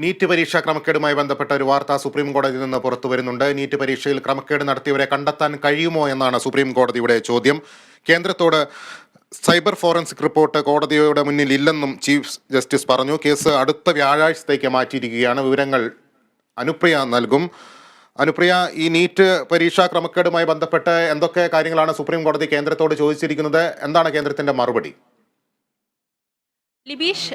NEET പരീക്ഷാ ക്രമക്കേടുമായി ബന്ധപ്പെട്ട ഒരു വാർത്ത സുപ്രീം കോടതിയിൽ നിന്ന് പുറത്തു വരുന്നുണ്ട്. നീറ്റ് പരീക്ഷയിൽ ക്രമക്കേട് നടത്തിയവരെ കണ്ടെത്താൻ കഴിയുമോ എന്നാണ് സുപ്രീം കോടതിയുടെ ചോദ്യം. കേന്ദ്രത്തോട് സൈബർ ഫോറൻസിക് റിപ്പോർട്ട് കോടതിയുടെ മുന്നിൽ ഇല്ലെന്നും ചീഫ് ജസ്റ്റിസ് പറഞ്ഞു. കേസ് അടുത്ത വ്യാഴാഴ്ചത്തേക്ക് മാറ്റിയിരിക്കുകയാണ്. വിവരങ്ങൾ അനുപ്രിയ നൽകും. അനുപ്രിയ ഈ നീറ്റ് പരീക്ഷാ ക്രമക്കേടുമായി ബന്ധപ്പെട്ട് എന്തൊക്കെ കാര്യങ്ങളാണ് സുപ്രീം കോടതി കേന്ദ്രത്തോട് ചോദിച്ചിരിക്കുന്നത്? എന്താണ് കേന്ദ്രത്തിന്റെ മറുപടി? ലിബീഷ്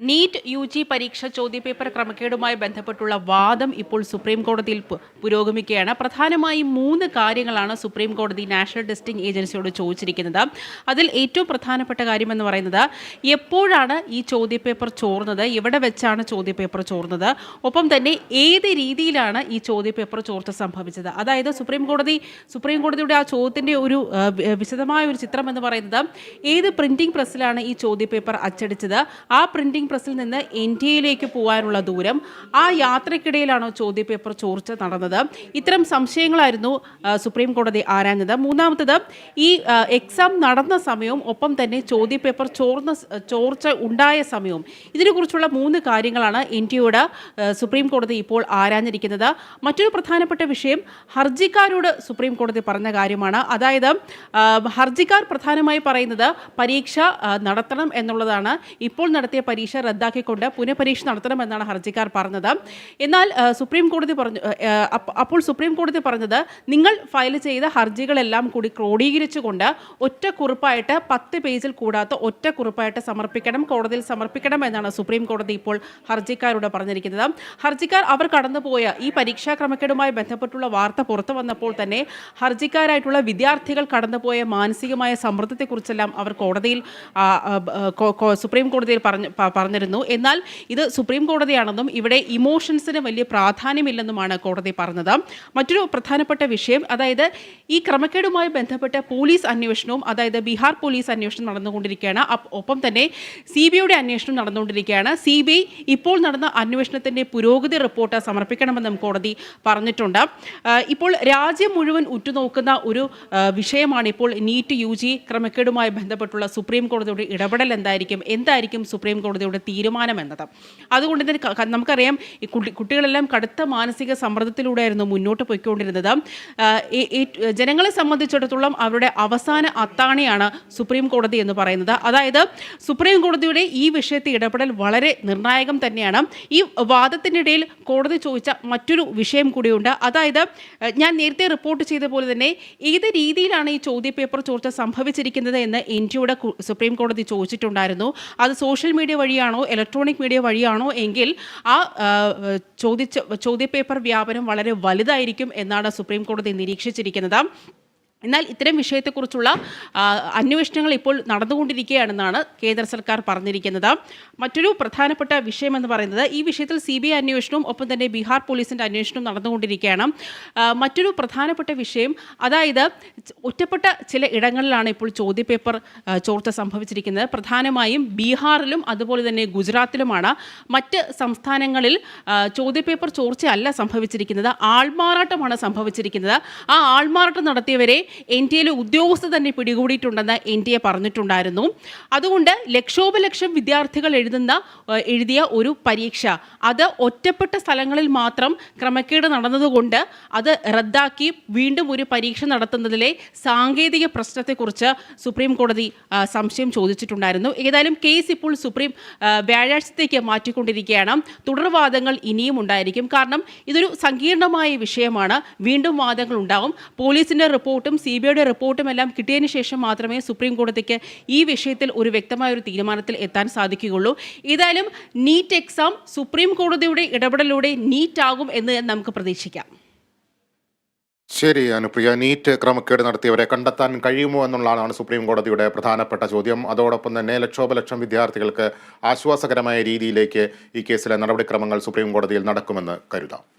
നീറ്റ് യു ജി പരീക്ഷ ചോദ്യപേപ്പർ ക്രമക്കേടുമായി ബന്ധപ്പെട്ടുള്ള വാദം ഇപ്പോൾ സുപ്രീം കോടതിയിൽ പുരോഗമിക്കുകയാണ്. പ്രധാനമായും മൂന്ന് കാര്യങ്ങളാണ് സുപ്രീം കോടതി നാഷണൽ ടെസ്റ്റിംഗ് ഏജൻസിയോട് ചോദിച്ചിരിക്കുന്നത്. അതിൽ ഏറ്റവും പ്രധാനപ്പെട്ട കാര്യമെന്ന് പറയുന്നത് എപ്പോഴാണ് ഈ ചോദ്യപേപ്പർ ചോർന്നത്? എവിടെ വെച്ചാണ് ചോദ്യപേപ്പർ ചോർന്നത്? ഒപ്പം തന്നെ ഏത് രീതിയിലാണ് ഈ ചോദ്യപേപ്പർ ചോർച്ച സംഭവിച്ചത്? അതായത് സുപ്രീം കോടതി സുപ്രീം കോടതിയുടെ ആ ചോദ്യത്തിന്റെ ഒരു വിശദമായ ഒരു ചിത്രം എന്ന് പറയുന്നത് ഏത് പ്രിന്റിംഗ് പ്രസ്സിലാണ് ഈ ചോദ്യപേപ്പർ അച്ചടിച്ചത്? ആ പ്രിന്റിംഗ് പ്രസ്സിൽ നിന്ന് എയിലേക്ക് പോകാനുള്ള ദൂരം. ആ യാത്രക്കിടയിലാണോ ചോദ്യപേപ്പർ ചോർച്ച നടന്നത്? ഇത്തരം സംശയങ്ങളായിരുന്നു സുപ്രീം കോടതി ആരാഞ്ഞത്. മൂന്നാമത്തത് ഈ എക്സാം നടന്ന സമയവും ഒപ്പം തന്നെ ചോദ്യപേപ്പർ ചോർന്ന ചോർച്ച ഉണ്ടായ സമയവും. ഇതിനെക്കുറിച്ചുള്ള മൂന്ന് കാര്യങ്ങളാണ് എൻ ടി യോട് സുപ്രീം കോടതി ഇപ്പോൾ ആരാഞ്ഞിരിക്കുന്നത്. മറ്റൊരു പ്രധാനപ്പെട്ട വിഷയം ഹർജിക്കാരോട് സുപ്രീം കോടതി പറഞ്ഞ കാര്യമാണ്. അതായത് ഹർജിക്കാർ പ്രധാനമായി പറയുന്നത് പരീക്ഷ നടത്തണം എന്നുള്ളതാണ്. ഇപ്പോൾ നടത്തിയ പരീക്ഷ റദ്ദാക്കിക്കൊണ്ട് പുനഃപരീക്ഷ നടത്തണമെന്നാണ് ഹർജിക്കാർ പറഞ്ഞത്. എന്നാൽ സുപ്രീം കോടതി പറഞ്ഞു അപ്പോൾ സുപ്രീം കോടതി പറഞ്ഞത് നിങ്ങൾ ഫയൽ ചെയ്ത ഹർജികളെല്ലാം കൂടി ക്രോഡീകരിച്ചുകൊണ്ട് ഒറ്റ കുറിപ്പായിട്ട് പത്ത് പേജിൽ കൂടാത്ത ഒറ്റ കുറിപ്പായിട്ട് സമർപ്പിക്കണം കോടതിയിൽ സമർപ്പിക്കണം എന്നാണ് സുപ്രീം കോടതി ഇപ്പോൾ ഹർജിക്കാരോട് പറഞ്ഞിരിക്കുന്നത്. ഹർജിക്കാർ അവർ കടന്നുപോയ ഈ പരീക്ഷാ ക്രമക്കേടുമായി ബന്ധപ്പെട്ടുള്ള വാർത്ത പുറത്തു വന്നപ്പോൾ തന്നെ ഹർജിക്കാരായിട്ടുള്ള വിദ്യാർത്ഥികൾ കടന്നുപോയ മാനസികമായ സമ്മർദ്ദത്തെക്കുറിച്ചെല്ലാം അവർ കോടതിയിൽ സുപ്രീം കോടതിയിൽ പറഞ്ഞു പറഞ്ഞിരുന്നു. എന്നാൽ ഇത് സുപ്രീം കോടതിയാണെന്നും ഇവിടെ ഇമോഷൻസിന് വലിയ പ്രാധാന്യമില്ലെന്നുമാണ് കോടതി പറഞ്ഞത്. മറ്റൊരു പ്രധാനപ്പെട്ട വിഷയം അതായത് ഈ ക്രമക്കേടുമായി ബന്ധപ്പെട്ട പോലീസ് അന്വേഷണവും അതായത് ബീഹാർ പോലീസ് അന്വേഷണം നടന്നുകൊണ്ടിരിക്കുകയാണ്. ഒപ്പം തന്നെ സി ബി ഐയുടെ അന്വേഷണം നടന്നുകൊണ്ടിരിക്കുകയാണ്. സി ബി ഐ ഇപ്പോൾ നടന്ന അന്വേഷണത്തിന്റെ പുരോഗതി റിപ്പോർട്ട് സമർപ്പിക്കണമെന്നും കോടതി പറഞ്ഞിട്ടുണ്ട്. ഇപ്പോൾ രാജ്യം മുഴുവൻ ഉറ്റുനോക്കുന്ന ഒരു വിഷയമാണ് ഇപ്പോൾ നീറ്റ് യു ജി ക്രമക്കേടുമായി ബന്ധപ്പെട്ടുള്ള സുപ്രീം കോടതിയുടെ ഇടപെടൽ എന്തായിരിക്കും? എന്തായിരിക്കും സുപ്രീം കോടതിയുടെ തീരുമാനം എന്നത്. അതുകൊണ്ട് തന്നെ നമുക്കറിയാം ഈ കുട്ടി കുട്ടികളെല്ലാം കടുത്ത മാനസിക സമ്മർദ്ദത്തിലൂടെയായിരുന്നു മുന്നോട്ട് പോയിക്കൊണ്ടിരുന്നത്. ജനങ്ങളെ സംബന്ധിച്ചിടത്തോളം അവരുടെ അവസാന അത്താണിയാണ് സുപ്രീം കോടതി എന്ന് പറയുന്നത്. അതായത് സുപ്രീം കോടതിയുടെ ഈ വിഷയത്തെ ഇടപെടൽ വളരെ നിർണായകം തന്നെയാണ്. ഈ വാദത്തിനിടയിൽ കോടതി ചോദിച്ച മറ്റൊരു വിഷയം കൂടിയുണ്ട്. അതായത് ഞാൻ നേരത്തെ റിപ്പോർട്ട് ചെയ്ത പോലെ തന്നെ ഏത് രീതിയിലാണ് ഈ ചോദ്യ പേപ്പർ ചോർച്ച സംഭവിച്ചിരിക്കുന്നത് എന്ന് ജിയുടെ സുപ്രീം കോടതി ചോദിച്ചിട്ടുണ്ടായിരുന്നു. അത് സോഷ്യൽ മീഡിയ വഴിയാണോ ഇലക്ട്രോണിക് മീഡിയ വഴിയാണോ എങ്കിൽ ആ, ചോദിച്ച ചോദ്യപേപ്പർ വ്യാപനം വളരെ വലുതായിരിക്കും എന്നാണ് സുപ്രീം കോടതി നിരീക്ഷിച്ചിരിക്കുന്നത്. എന്നാൽ ഇത്തരം വിഷയത്തെക്കുറിച്ചുള്ള അന്വേഷണങ്ങൾ ഇപ്പോൾ നടന്നുകൊണ്ടിരിക്കുകയാണെന്നാണ് കേന്ദ്ര സർക്കാർ പറഞ്ഞിരിക്കുന്നത്. മറ്റൊരു പ്രധാനപ്പെട്ട വിഷയം എന്ന് പറയുന്നത് ഈ വിഷയത്തിൽ സി ബി ഐ അന്വേഷണവും ഒപ്പം തന്നെ ബീഹാർ പോലീസിന്റെ അന്വേഷണവും നടന്നുകൊണ്ടിരിക്കുകയാണ്. മറ്റൊരു പ്രധാനപ്പെട്ട വിഷയം അതായത് ഒറ്റപ്പെട്ട ചില ഇടങ്ങളിലാണ് ഇപ്പോൾ ചോദ്യപേപ്പർ ചോർച്ച സംഭവിച്ചിരിക്കുന്നത്. പ്രധാനമായും ബീഹാറിലും അതുപോലെ തന്നെ ഗുജറാത്തിലുമാണ് മറ്റ് സംസ്ഥാനങ്ങളിൽ ചോദ്യപേപ്പർ ചോർച്ചയല്ല സംഭവിച്ചിരിക്കുന്നത്. ആൾമാറാട്ടമാണ് സംഭവിച്ചിരിക്കുന്നത്. ആ ആൾമാറാട്ടം നടത്തിയവരെ എൻ ടി എയിലെ ഉദ്യോഗസ്ഥ തന്നെ പിടികൂടിയിട്ടുണ്ടെന്ന് എൻ ടി എ പറഞ്ഞിട്ടുണ്ടായിരുന്നു. അതുകൊണ്ട് ലക്ഷോപലക്ഷം വിദ്യാർത്ഥികൾ എഴുതുന്ന എഴുതിയ ഒരു പരീക്ഷ അത് ഒറ്റപ്പെട്ട സ്ഥലങ്ങളിൽ മാത്രം ക്രമക്കേട് നടന്നതുകൊണ്ട് അത് റദ്ദാക്കി വീണ്ടും ഒരു പരീക്ഷ നടത്തുന്നതിലെ സാങ്കേതിക പ്രശ്നത്തെക്കുറിച്ച് സുപ്രീം കോടതി സംശയം ചോദിച്ചിട്ടുണ്ടായിരുന്നു. ഏതായാലും കേസ് ഇപ്പോൾ സുപ്രീം വ്യാഴാഴ്ചത്തേക്ക് മാറ്റിക്കൊണ്ടിരിക്കുകയാണ്. തുടർവാദങ്ങൾ ഇനിയും ഉണ്ടായിരിക്കും. കാരണം ഇതൊരു സങ്കീർണമായ വിഷയമാണ്. വീണ്ടും വാദങ്ങൾ ഉണ്ടാവും. പോലീസിന്റെ റിപ്പോർട്ടും സി ബി ഐയുടെ റിപ്പോർട്ടും എല്ലാം കിട്ടിയതിന് ശേഷം മാത്രമേ സുപ്രീം കോടതിക്ക് ഈ വിഷയത്തിൽ ഒരു വ്യക്തമായ ഒരു തീരുമാനത്തിൽ എത്താൻ സാധിക്കുകയുള്ളൂ. ഏതായാലും നീറ്റ് എക്സാം സുപ്രീം കോടതിയുടെ ഇടപെടലിലൂടെ നീറ്റ് ആകും എന്ന് നമുക്ക് പ്രതീക്ഷിക്കാം. ശരി അനുപ്രിയ. നീറ്റ് ക്രമക്കേട് നടത്തിയവരെ കണ്ടെത്താൻ കഴിയുമോ എന്നുള്ളതാണ് സുപ്രീം കോടതിയുടെ പ്രധാനപ്പെട്ട ചോദ്യം. അതോടൊപ്പം തന്നെ ലക്ഷോപലക്ഷം വിദ്യാർത്ഥികൾക്ക് ആശ്വാസകരമായ രീതിയിലേക്ക് ഈ കേസിലെ നടപടിക്രമങ്ങൾ സുപ്രീം കോടതിയിൽ നടക്കുമെന്ന് കരുതാം.